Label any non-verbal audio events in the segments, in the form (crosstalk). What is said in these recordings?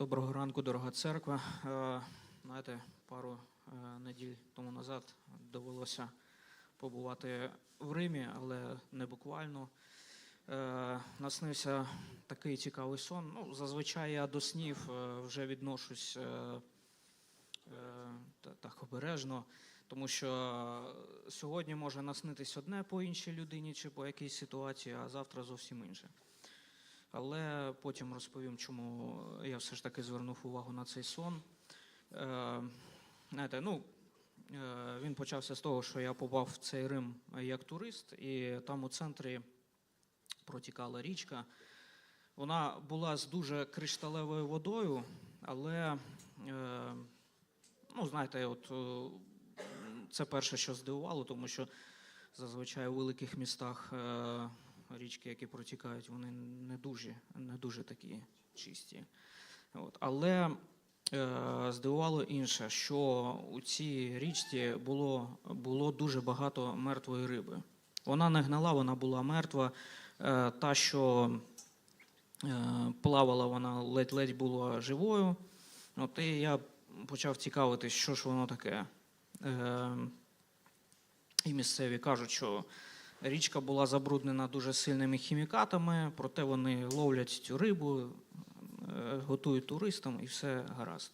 Доброго ранку, дорога церква. Е, Знаєте, пару е, неділь тому назад довелося побувати в Римі, але не буквально. Е, Наснився такий цікавий сон. Ну, зазвичай я до снів вже відношусь та- так обережно, тому що сьогодні може наснитись одне по іншій людині чи по якійсь ситуації, а завтра зовсім інше. Але потім розповім, чому я все ж таки звернув увагу на цей сон. Е, знаєте, ну, е, він почався з того, що я попав в цей Рим як турист, і там у центрі протікала річка. Вона була з дуже кришталевою водою, але, е, ну, знаєте, от, е, це перше, що здивувало, тому що зазвичай у великих містах е, річки, які протікають, вони не дуже, не дуже такі чисті. От. Але е, здивувало інше, що у цій річці було, було дуже багато мертвої риби. Вона не гнила, вона була мертва. Е, та, що е, плавала, вона ледь-ледь була живою. От, і я почав цікавитись, що ж воно таке. Е, і місцеві кажуть, що річка була забруднена дуже сильними хімікатами, проте вони ловлять цю рибу, е, готують туристам і все гаразд.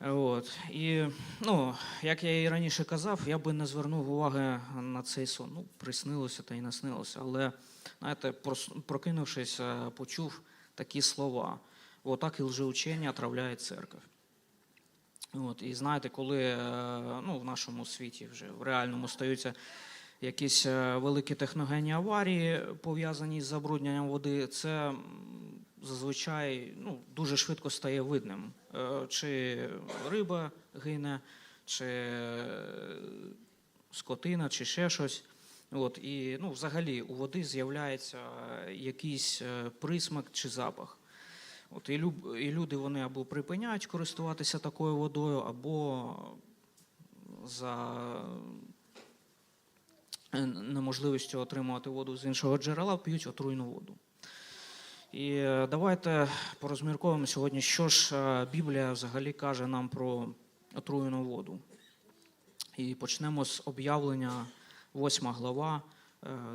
От. І, ну, як я і раніше казав, я би не звернув уваги на цей сон. Ну, приснилося та й наснилося. Але, знаєте, прокинувшись, е, почув такі слова. Отак і лжеучення отравляє церкву. От, і знаєте, коли е, ну, в нашому світі вже в реальному стаються якісь е, великі техногенні аварії, пов'язані з забрудненням води, це зазвичай ну, дуже швидко стає видним. Е, Чи риба гине, чи е, скотина, чи ще щось. От, і ну, взагалі у води з'являється якийсь присмак чи запах. От, і, люб, і люди вони або припиняють користуватися такою водою, або за неможливістю отримувати воду з іншого джерела п'ють отруйну воду. І е, давайте порозмірковуємо сьогодні, що ж е, Біблія взагалі каже нам про отруєну воду. І почнемо з об'явлення 8 глава,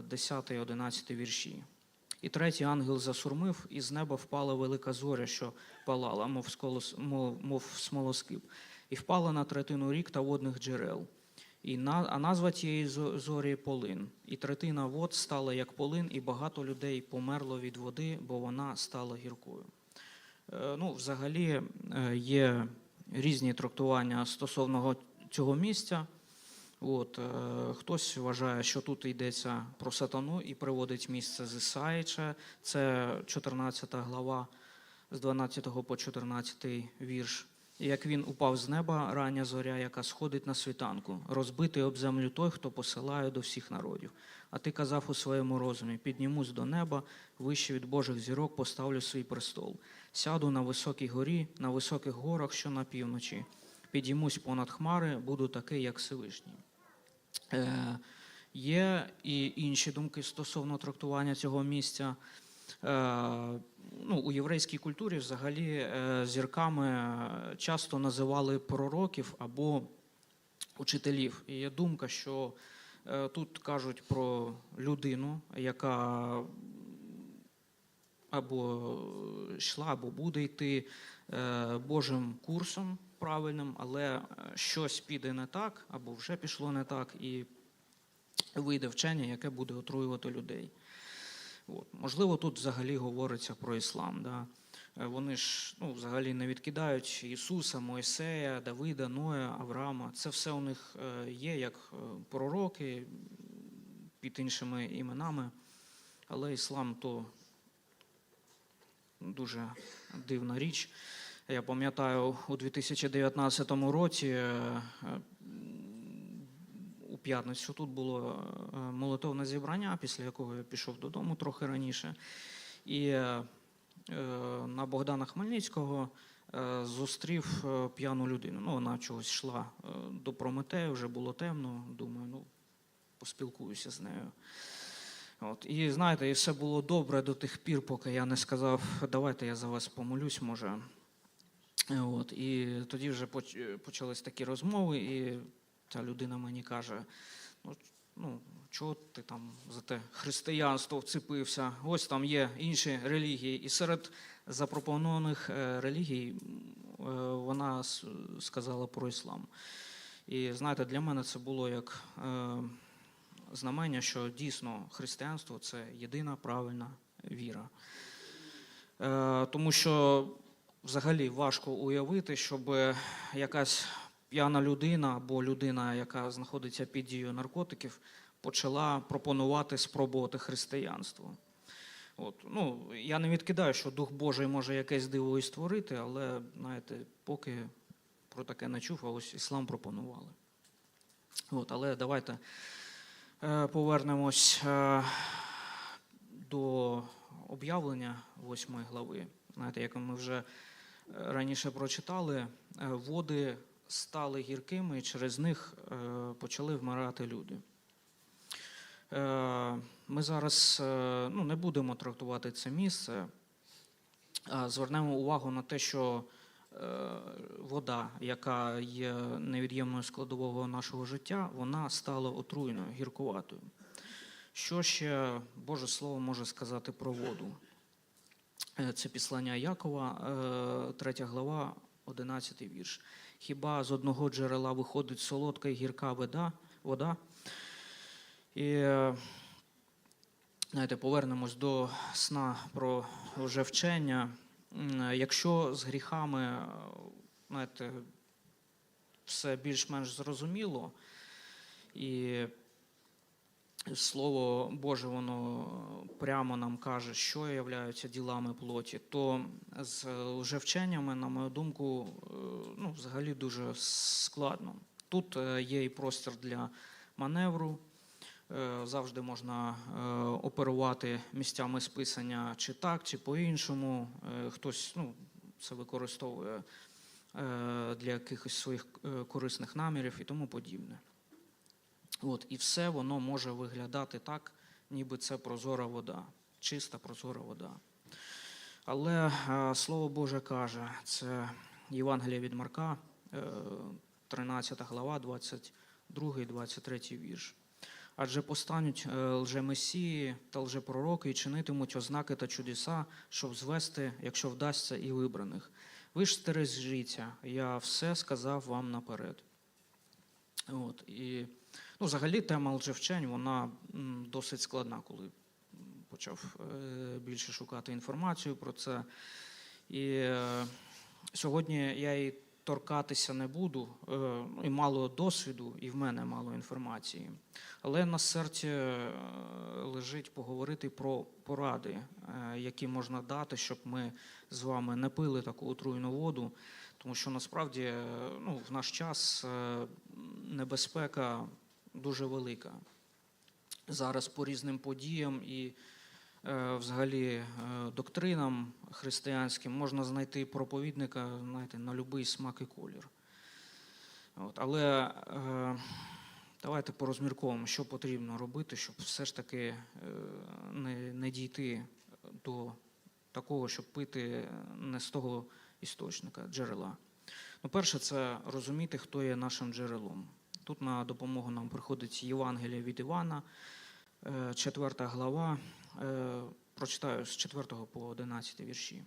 10-11 вірші. І третій ангел засурмив, і з неба впала велика зоря, що палала, мов смолоскип, і впала на третину рік та водних джерел. І на, а назва тієї зо- зорі полин. І третина вод стала як полин, і багато людей померло від води, бо вона стала гіркою. Е, ну, взагалі е, є різні трактування стосовно цього місця. От, е, хтось вважає, що тут йдеться про сатану і приводить місце з Ісаїча. Це 14 глава з 12 по 14 вірш. Як він упав з неба, рання зоря, яка сходить на світанку, розбитий об землю той, хто посилає до всіх народів. А ти казав у своєму розумі: піднімусь до неба, вище від Божих зірок поставлю свій престол. Сяду на високій горі, на високих горах, що на півночі. Підіймусь понад хмари, буду такий, як Всевишній. Е, є і інші думки стосовно трактування цього місця. Е, ну, у єврейській культурі взагалі е, зірками е, часто називали пророків або учителів. І є думка, що е, тут кажуть про людину, яка або йшла, або буде йти Божим курсом правильним, але щось піде не так, або вже пішло не так, і вийде вчення, яке буде отруювати людей. От. Можливо, тут взагалі говориться про іслам. Да? Е, Вони ж ну, взагалі не відкидають Ісуса, Мойсея, Давида, Ноя, Авраама. Це все у них е, є як е, пророки під іншими іменами. Але іслам то дуже дивна річ. Я пам'ятаю, у 2019 році у п'ятницю тут було е, молитовне зібрання, після якого я пішов додому трохи раніше. І е, на Богдана Хмельницького е, зустрів п'яну людину. Ну, вона чогось йшла до Прометею, вже було темно. Думаю, ну, поспілкуюся з нею. От. І знаєте, і все було добре до тих пір, поки я не сказав, давайте я за вас помолюсь, може. От, і тоді вже почались такі розмови, і ця людина мені каже: ну, ну чого ти там за те християнство вцепився? Ось там є інші релігії. І серед запропонованих е, релігій е, вона сказала про іслам. І знаєте, для мене це було як е, знамення, що дійсно християнство це єдина правильна віра. Тому що взагалі важко уявити, щоб якась п'яна людина або людина, яка знаходиться під дією наркотиків, почала пропонувати спробувати християнство. От, ну, я не відкидаю, що Дух Божий може якесь диво і створити, але знаєте, поки про таке не чув, а ось іслам пропонували. От, але давайте е, повернемось е, до об'явлення восьмої глави. Знаєте, як ми вже е, раніше прочитали, води стали гіркими, і через них е, почали вмирати люди. Е, Ми зараз е, ну, не будемо трактувати це місце, а звернемо увагу на те, що вода, яка є невід'ємною складового нашого життя, вона стала отруйною, гіркуватою. Що ще Боже Слово може сказати про воду? Це післання Якова, 3 глава, 11 вірш. Хіба з одного джерела виходить солодка і гірка вода? вода? І знаєте, повернемось до сна про вже вчення. Якщо з гріхами знаєте, все більш-менш зрозуміло, і Слово Боже, воно прямо нам каже, що являються ділами плоті, то з вже вченнями, на мою думку, е, ну, взагалі дуже складно. Тут е, є і простір для маневру. Е, Завжди можна оперувати місцями списання чи так, чи по-іншому. Хтось ну, це використовує для якихось своїх корисних намірів і тому подібне. От, і все воно може виглядати так, ніби це прозора вода, чиста прозора вода. Але е, Слово Боже каже, це Євангелія від Марка, е, 13 глава, 22, 23 вірш. Адже постануть е, лжемесії та лжепророки і чинитимуть ознаки та чудеса, щоб звести, якщо вдасться, і вибраних. Ви ж стережіться, я все сказав вам наперед. От, і, ну, взагалі тема лжевчень, вона досить складна, коли почав е, більше шукати інформацію про це. І е, сьогодні я і торкатися не буду, е, ну, і мало досвіду, і в мене мало інформації. Але на серці лежить поговорити про поради, які можна дати, щоб ми з вами не пили таку отруйну воду. Тому що насправді ну, в наш час небезпека дуже велика. Зараз по різним подіям і е, взагалі е, доктринам християнським можна знайти проповідника знаєте, на будь-який смак і колір. От, але е, давайте порозмірковуємо, що потрібно робити, щоб все ж таки не, не дійти до такого, щоб пити не з того істочника, джерела. Ну, перше, це розуміти, хто є нашим джерелом. Тут на допомогу нам приходить Євангелія від Івана, 4 глава. Е, Прочитаю з 4 по 11 вірші.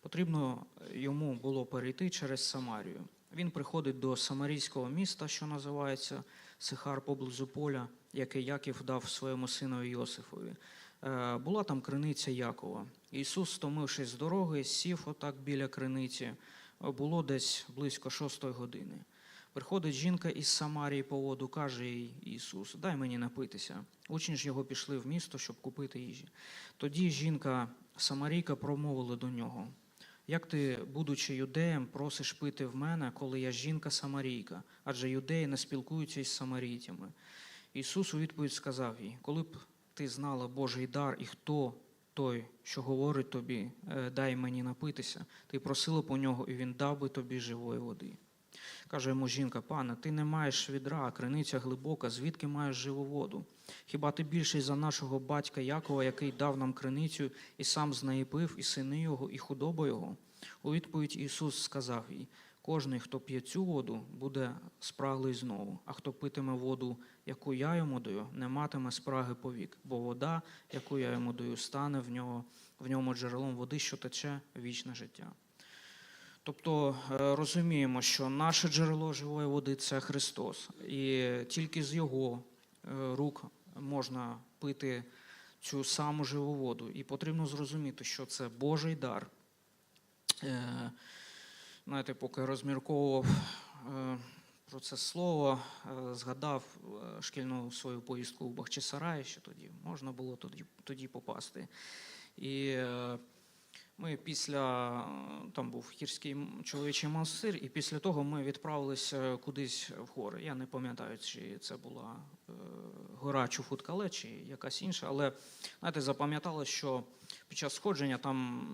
Потрібно йому було перейти через Самарію. Він приходить до самарійського міста, що називається Сихар поблизу поля, яке Яків дав своєму синові Йосифові. Е, Була там криниця Якова. Ісус, стомившись з дороги, сів отак біля криниці. Е, Було десь близько шостої години. Приходить жінка із Самарії по воду, каже їй Ісус, дай мені напитися. Учні ж його пішли в місто, щоб купити їжі. Тоді жінка Самарійка промовила до нього: Як ти, будучи юдеєм, просиш пити в мене, коли я жінка Самарійка, адже юдеї не спілкуються із самарійцями. Ісус у відповідь сказав їй: Коли б ти знала Божий дар і хто той, що говорить тобі, «Е, дай мені напитися, ти просила у нього, і він дав би тобі живої води. Каже йому жінка, пане, ти не маєш відра, криниця глибока, звідки маєш живу воду? Хіба ти більший за нашого батька Якова, який дав нам криницю і сам з неї пив, і сини його, і худоба його? У відповідь Ісус сказав їй: Кожний, хто п'є цю воду, буде спраглий знову, а хто питиме воду, яку я йому даю, не матиме спраги повік, бо вода, яку я йому даю, стане в нього в ньому джерелом води, що тече вічне життя. Тобто е, розуміємо, що наше джерело живої води це Христос, і тільки з Його е, рук можна пити цю саму живу воду. І потрібно зрозуміти, що це Божий дар. Е, Знаєте, поки розмірковував про це слово, згадав шкільну свою поїздку в Бахчисарай, що тоді можна було тоді, тоді попасти. І ми після там був гірський чоловічий монастир, і після того ми відправилися кудись в гори. Я не пам'ятаю, чи це була е, гора Чуфуткале, чи якась інша, але знаєте, запам'яталось, що під час сходження там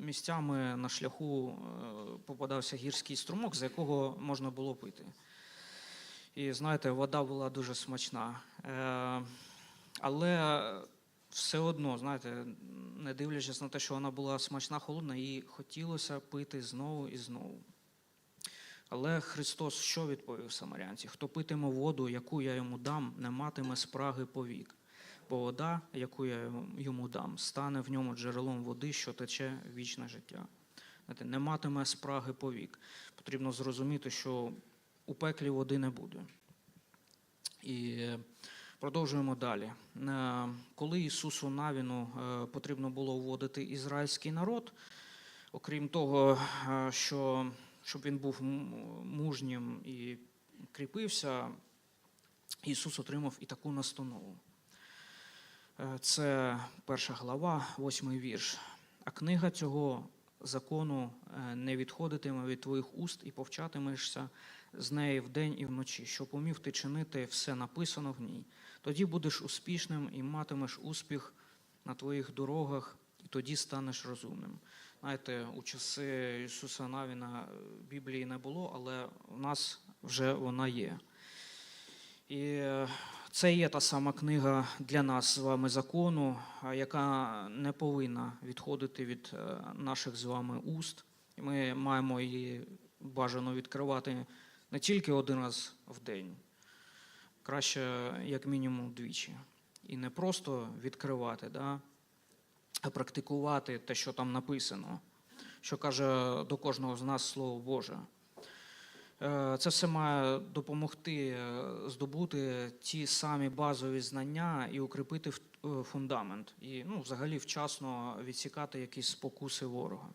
місцями на шляху е, попадався гірський струмок, з якого можна було пити. І знаєте, вода була дуже смачна. Е, але все одно, знаєте, не дивлячись на те, що вона була смачна, холодна, їй хотілося пити знову і знову. Але Христос що відповів самарянці? Хто питиме воду, яку я йому дам, не матиме спраги повік. Бо вода, яку я йому дам, стане в ньому джерелом води, що тече вічне життя. Не матиме спраги повік. Потрібно зрозуміти, що у пеклі води не буде. І продовжуємо далі. Е, Коли Ісусу Навіну е, потрібно було вводити ізраїльський народ, окрім того, е, що щоб він був мужнім і кріпився, Ісус отримав і таку настанову. Це перша глава, восьмий вірш. А книга цього закону не відходитиме від твоїх уст і повчатимешся з неї вдень і вночі, щоб умів ти чинити все написано в ній. Тоді будеш успішним і матимеш успіх на твоїх дорогах, і тоді станеш розумним. Знаєте, у часи Ісуса Навіна е, Біблії не було, але у нас вже вона є. І е, це є та сама книга для нас з вами закону, яка не повинна відходити від е, наших з вами уст. Ми маємо її бажано відкривати не тільки один раз в день, краще, як мінімум, двічі. І не просто відкривати, да, а практикувати те, що там написано, що каже до кожного з нас Слово Боже. Е, Це все має допомогти е, здобути ті самі базові знання і укріпити е, фундамент, і ну, взагалі вчасно відсікати якісь спокуси ворога.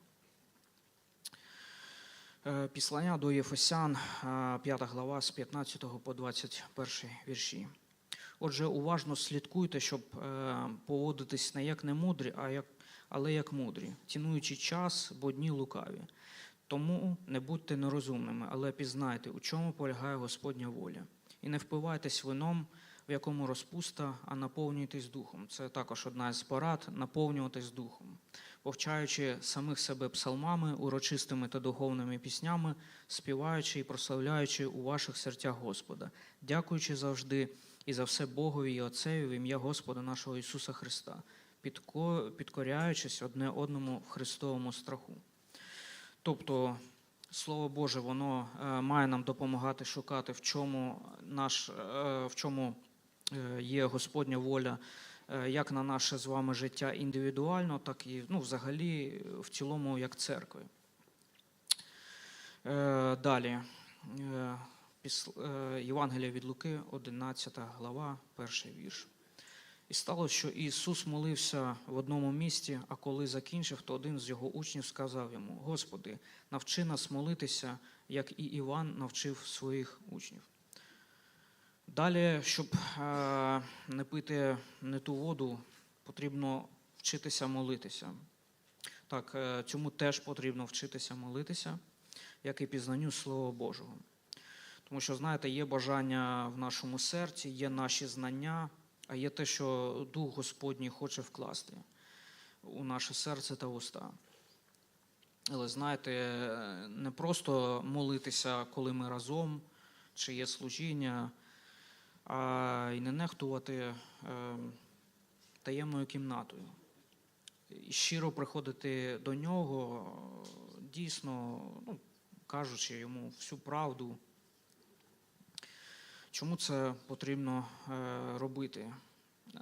Е, Післання до Єфесян, 5 глава з 15 по 21 вірші. Отже, уважно слідкуйте, щоб е, поводитись не як немудрі, а як, але як мудрі, цінуючи час, бо дні лукаві. Тому не будьте нерозумними, але пізнайте, у чому полягає Господня воля. І не впивайтесь вином, в якому розпуста, а наповнюйтесь духом. Це також одна з порад наповнюватись духом, повчаючи самих себе псалмами, урочистими та духовними піснями, співаючи і прославляючи у ваших серцях Господа, дякуючи завжди і за все Богові і Отцеві в ім'я Господа нашого Ісуса Христа, підкоряючись одне одному в Христовому страху. Тобто, Слово Боже, воно е, має нам допомагати шукати, в чому, наш, е, в чому е, є Господня воля як на наше з вами життя індивідуально, так і ну, взагалі в цілому як церкви. Е, Далі. Е, е, Євангелія від Луки, 11 глава, перший вірш. І сталося, що Ісус молився в одному місті, а коли закінчив, то один з його учнів сказав йому: Господи, навчи нас молитися, як і Іван навчив своїх учнів. Далі, щоб е, не пити не ту воду, потрібно вчитися молитися. Так, е, цьому теж потрібно вчитися молитися, як і пізнанню Слова Божого. Тому що, знаєте, є бажання в нашому серці, є наші знання, а є те, що Дух Господній хоче вкласти у наше серце та уста. Але знаєте, не просто молитися, коли ми разом, чи є служіння, й не нехтувати е, таємною кімнатою. І щиро приходити до нього, дійсно, ну, кажучи йому всю правду. Чому це потрібно е, робити?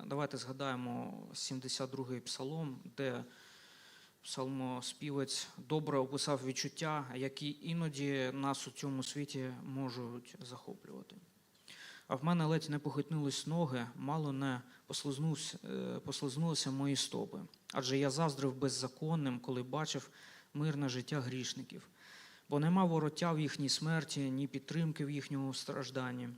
Давайте згадаємо 72-й псалом, де псалмоспівець добре описав відчуття, які іноді нас у цьому світі можуть захоплювати. А в мене ледь не похитнулись ноги, мало не е, послизнулися мої стопи. Адже я заздрив беззаконним, коли бачив мирне життя грішників, бо нема вороття в їхній смерті, ні підтримки в їхньому стражданні.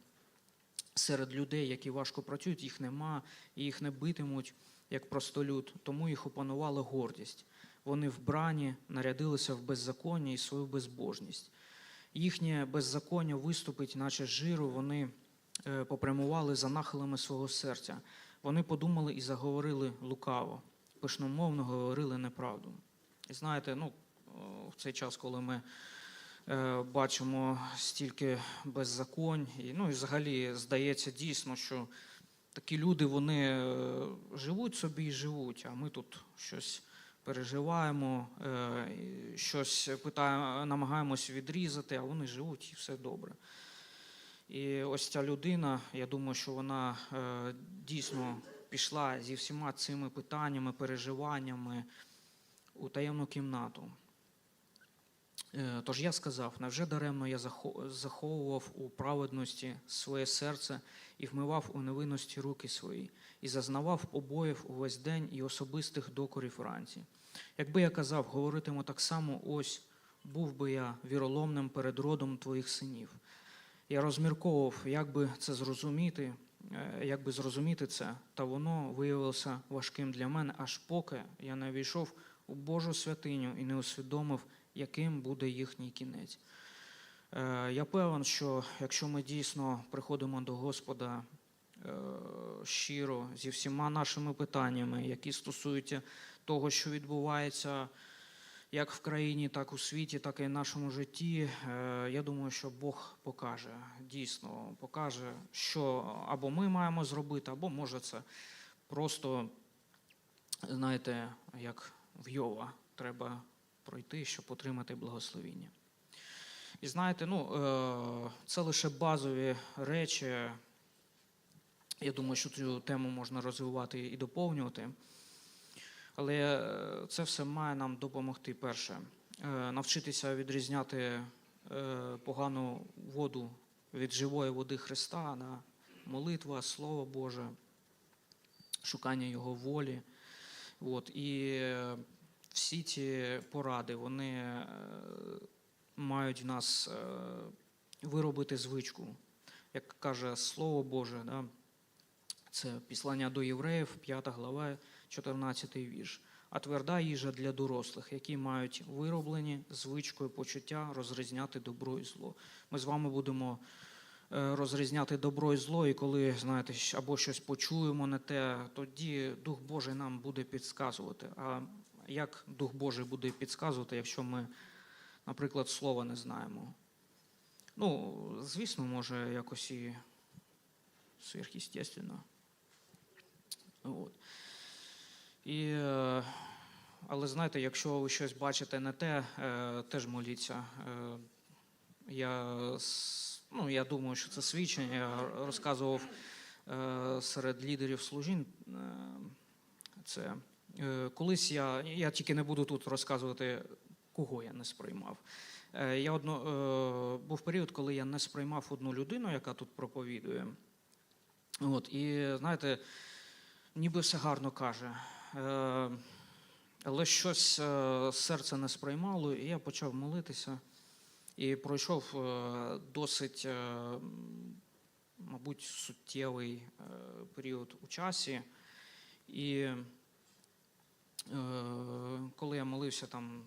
Серед людей, які важко працюють, їх нема, і їх не битимуть, як простолюд, тому їх опанувала гордість. Вони вбрані, нарядилися в беззаконня і свою безбожність. Їхнє беззаконня виступить, наче з жиру, вони е, попрямували за нахилами свого серця. Вони подумали і заговорили лукаво, пишномовно говорили неправду. І знаєте, ну, в цей час, коли ми е, бачимо стільки беззаконь, і, ну і взагалі здається дійсно, що такі люди вони е, живуть собі і живуть, а ми тут щось переживаємо, е, щось питаємо, намагаємось відрізати, а вони живуть і все добре. І ось ця людина, я думаю, що вона е, дійсно пішла зі всіма цими питаннями, переживаннями у таємну кімнату. Е, Тож я сказав, невже даремно я заховував у праведності своє серце і вмивав у невинності руки свої, і зазнавав побоїв увесь день і особистих докорів вранці. Якби я казав, говоритиму так само, ось був би я віроломним перед родом твоїх синів. Я розмірковував, як би це зрозуміти, е, як би зрозуміти це, та воно виявилося важким для мене, аж поки я не війшов у Божу святиню і не усвідомив, яким буде їхній кінець. Е, Я певен, що якщо ми дійсно приходимо до Господа е, щиро зі всіма нашими питаннями, які стосуються того, що відбувається як в країні, так у світі, так і в нашому житті, е, я думаю, що Бог покаже, дійсно покаже, що або ми маємо зробити, або може це просто, знаєте, як в Йова, треба пройти, щоб отримати благословіння. І знаєте, ну, е, це лише базові речі. Я думаю, що цю тему можна розвивати і доповнювати. Але е, це все має нам допомогти перше. е, Навчитися відрізняти е, погану воду від живої води Христа, да, молитва, Слово Боже, шукання Його волі. От, і всі ці поради, вони мають нас виробити звичку. Як каже Слово Боже, да, це післання до євреїв, 5 глава, 14 вірш. А тверда їжа для дорослих, які мають вироблені звичкою почуття розрізняти добро і зло. Ми з вами будемо е, розрізняти добро і зло, і коли знаєте, або щось почуємо не те, тоді Дух Божий нам буде підказувати. А як Дух Божий буде підказувати, якщо ми, наприклад, слова не знаємо? Ну, звісно, може якось і сверхъестественно. От. І, е, але знаєте, якщо ви щось бачите не те, е, теж моліться. Е, Я, ну, я думаю, що це свідчення. Я розказував серед лідерів служінь. Це колись я, я тільки не буду тут розказувати, кого я не сприймав. Я одно, був період, коли я не сприймав одну людину, яка тут проповідує. От, і знаєте, ніби все гарно каже. Е, але щось е, серце не сприймало, і я почав молитися. І пройшов е, досить, мабуть, суттєвий період у часі. І коли я молився там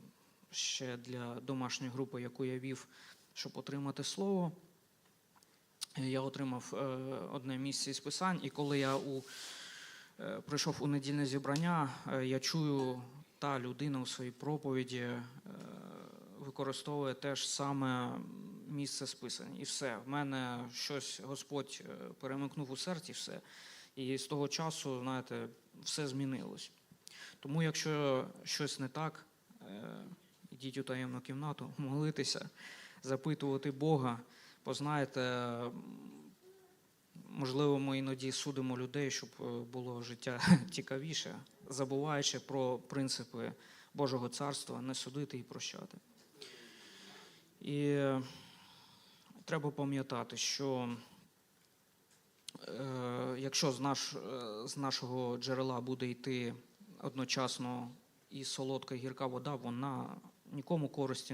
ще для домашньої групи, яку я вів, щоб отримати слово, я отримав одне місце із писань, і коли я у, прийшов у недільне зібрання, е, я чую, та людина у своїй проповіді е, використовує те ж саме місце списання. І все. В мене щось Господь е, перемикнув у серці, все. І з того часу, знаєте, все змінилось. Тому, якщо щось не так, е, ідіть у таємну кімнату, (laughs) молитися, запитувати Бога. Бо знаєте, м, можливо, ми іноді судимо людей, щоб е, було життя (laughs) цікавіше, забуваючи про принципи Божого царства, не судити і прощати. І е, треба пам'ятати, що е, якщо з, наш, е, з нашого джерела буде йти одночасно і солодка і гірка вода, вона нікому користі